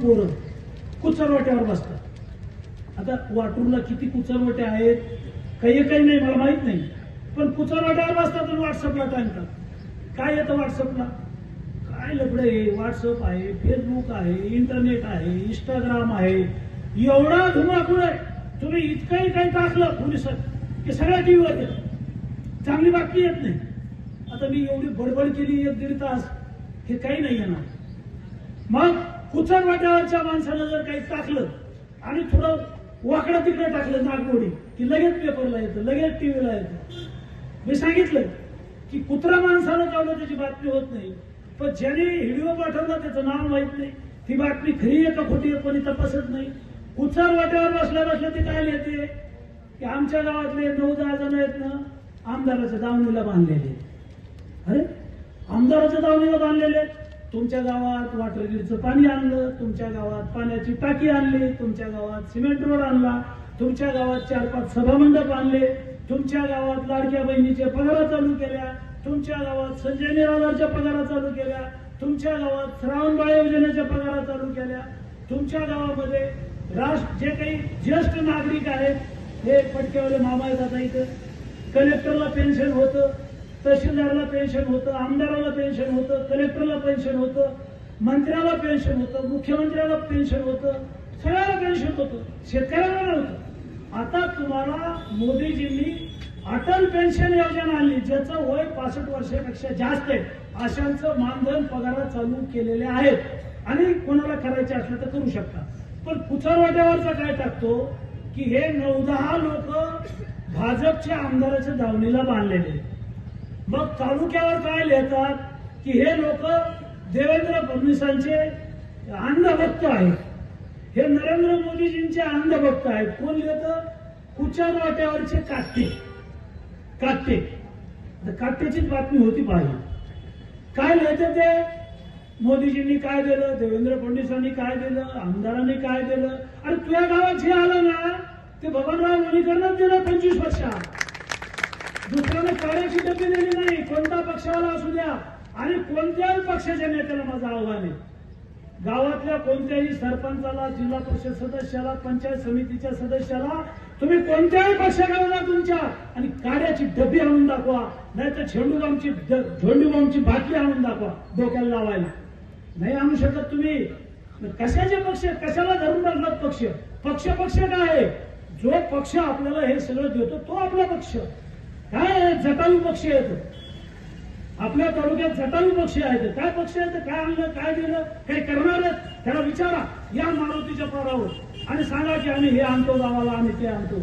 पोरं कुचरवट्यावर बसतात. आता वाटूरला किती कुचरवटे आहेत काही काही नाही मला माहीत नाही. पण कुचरवट्यावर बसतात आणि व्हॉट्सअपला टाकतात काय येतं व्हॉट्सअपला? काय लगडं आहे? व्हॉट्सअप आहे फेसबुक आहे इंटरनेट आहे इंस्टाग्राम आहे. एवढा धुमाकूळ आहे. तुम्ही इतकंही काही टाकलं पोलिसात की सगळ्या टीव्हीवर येतं चांगली बातमी येत नाही. आता मी एवढी बडबड केली एक दीड तास हे काही नाही येणार. मग कुचर वाट्यावरच्या माणसानं जर काही टाकलं आणि थोडं वाकडं तिकडे टाकलं नागमोडी की लगेच पेपरला येतं लगेच टीव्हीला येतं. मी सांगितलं की कुत्रा माणसानं चावलं त्याची बातमी होत नाही पण ज्याने व्हिडिओ पाठवला त्याचं नाव माहीत नाही. ती बातमी खरी आहे का खोटी आहे कोणी तपासत नाही. कुचार वाट्यावर बसल्या बसल्या ते काय लिहिते? की आमच्या गावातले नऊ दहा जण आहेत ना आमदाराच्या दावणीला बांधलेले अरे आमदाराच्या दावणीला बांधलेले आहेत. तुमच्या गावात वॉटर ग्रीडचं पाणी आणलं तुमच्या गावात पाण्याची टाकी आणली तुमच्या गावात सिमेंट रोड आणला तुमच्या गावात चार पाच सभामंडप आणले तुमच्या गावात लाडक्या बहिणीच्या पगारा चालू केल्या तुमच्या गावात संजय निराधारच्या पगारा चालू केल्या तुमच्या गावात श्रावणबाळ योजनेच्या पगारा चालू केल्या तुमच्या गावामध्ये राष्ट्र जे काही ज्येष्ठ नागरिक आहेत हे पटकेवाले मामा येतात इथं. कलेक्टरला पेन्शन होतं. तहसीलदारला पेन्शन होतं आमदाराला पेन्शन होतं कलेक्टरला पेन्शन होतं मंत्र्याला पेन्शन होतं मुख्यमंत्र्याला पेन्शन होतं सगळ्याला पेन्शन होतं शेतकऱ्याला नव्हतं आता तुम्हाला मोदीजींनी अटल पेन्शन योजना आणली ज्याचं वय पासष्ट वर्षापेक्षा जास्त आहे. अशांचं मानधन पगार चालू केलेले आहेत. आणि कोणाला करायचे असलं तर करू शकता. पण कुचरवाट्यावरचा काय टाकतो? की हे नऊ दहा लोक भाजपच्या आमदाराच्या दावणीला बांधलेले आहेत. मग तालुक्यावर काय लिहितात की हे लोक देवेंद्र फडणवीसांचे अंधभक्त आहेत. हे नरेंद्र मोदीजींचे अंधभक्त आहेत. कोण लिहितं? कुचार वाट्यावरचे काटे काटे आता काट्याचीच बातमी होती पाहिजे काय लिहिते ते? मोदीजींनी काय दिलं? देवेंद्र फडणवीसांनी काय दिलं? आमदारांनी काय दिलं? आणि तुझ्या गावात जे आलं ना ते बबनराव लोणीकरनंच दिलं पंचवीस वर्षात. दुसऱ्याने काळ्याची डबी दिली नाही. कोणता पक्षावाला असू द्या. आणि कोणत्याही पक्षाच्या नेत्याला माझं आव्हान आहे. गावातल्या कोणत्याही सरपंचाला जिल्हा परिषद सदस्याला पंचायत समितीच्या सदस्याला तुम्ही कोणत्याही पक्षाकडे तुमच्या आणि काड्याची डबी आणून दाखवा. नाही तर झेंडूबामची झेंडूबामची बाटली आणून दाखवा डोक्याला लावायला. नाही आणू शकत तुम्ही. कशाचे पक्ष? कशाला धरून बसलात पक्ष? पक्ष पक्ष काय आहे? जो पक्ष आपल्याला हे सगळं देतो तो आपला पक्ष. काय आहे? जटायू पक्ष आहेत. आपल्या तालुक्यात जटायू पक्ष आहेत. काय पक्ष आहेत? काय आणलं? काय दिलं? काही करणार आहेत. त्याला विचारा या मारुतीच्या पोरावर. आणि सांगा की आम्ही हे आणतो गावाला आम्ही ते आणतो.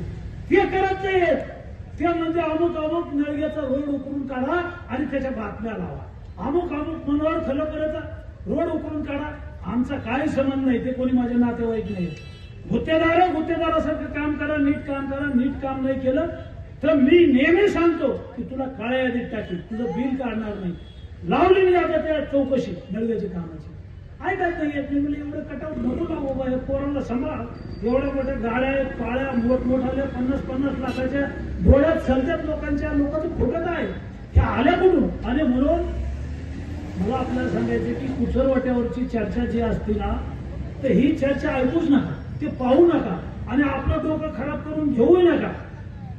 ते करत नाहीत ते म्हणजे अमुक अमुक नळग्याचा रोड उकरून काढा आणि त्याच्या बातम्या लावा. अमुक अमुक मनोहर खलकराचा रोड उकरून काढा. आमचा काही संबंध नाही. ते कोणी माझे नातेवाईक नाही गुत्तेदार गुत्तेदारासारखं काम करा नीट काम करा. नीट काम नाही केलं तर मी नेहमी सांगतो की तुला काळ्या यादीत टाकी तुझं बिल काढणार नाही. लावली मी आता त्या चौकशी नळव्याची कामाची. ऐकत नाही येत नाही म्हणजे एवढं कटाव नको ना बाबा? हे पोरांना सांभाळ. एवढ्या मोठ्या गाड्या आहेत पाळ्या मोठमोठाल्या पन्नास पन्नास लाखाच्या डोळ्यात सलत्यात लोकांच्या. लोकांचं फुटत आहे त्या आल्या कुठून? आणि म्हणून? मला आपल्याला सांगायचं की कुचरवाट्यावरची चर्चा जी असते ना तर ही चर्चा ऐकूच नका. ते पाहू नका. आणि आपलं डोकं खराब करून घेऊ नका.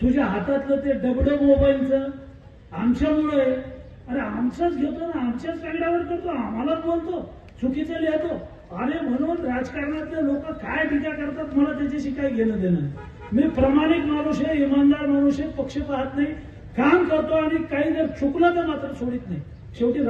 तुझ्या हातातलं ते डबडं मोबाईलचं आमच्यामुळे. अरे आमचंच घेतो ना आमच्याच कागडावर करतो आम्हालाच बोलतो चुकीचं लिहितो. अरे म्हणून राजकारणातले लोक काय टीका करतात मला त्याच्याशी काही घेणं देणं मी प्रामाणिक माणूस आहे इमानदार माणूस आहे पक्ष पाहत नाही. काम करतो आणि काही जर चुकलं तर मात्र सोडित नाही. शेवटी